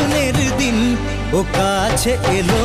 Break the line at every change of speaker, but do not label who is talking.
জীবনের দিন ও কাছে এলো।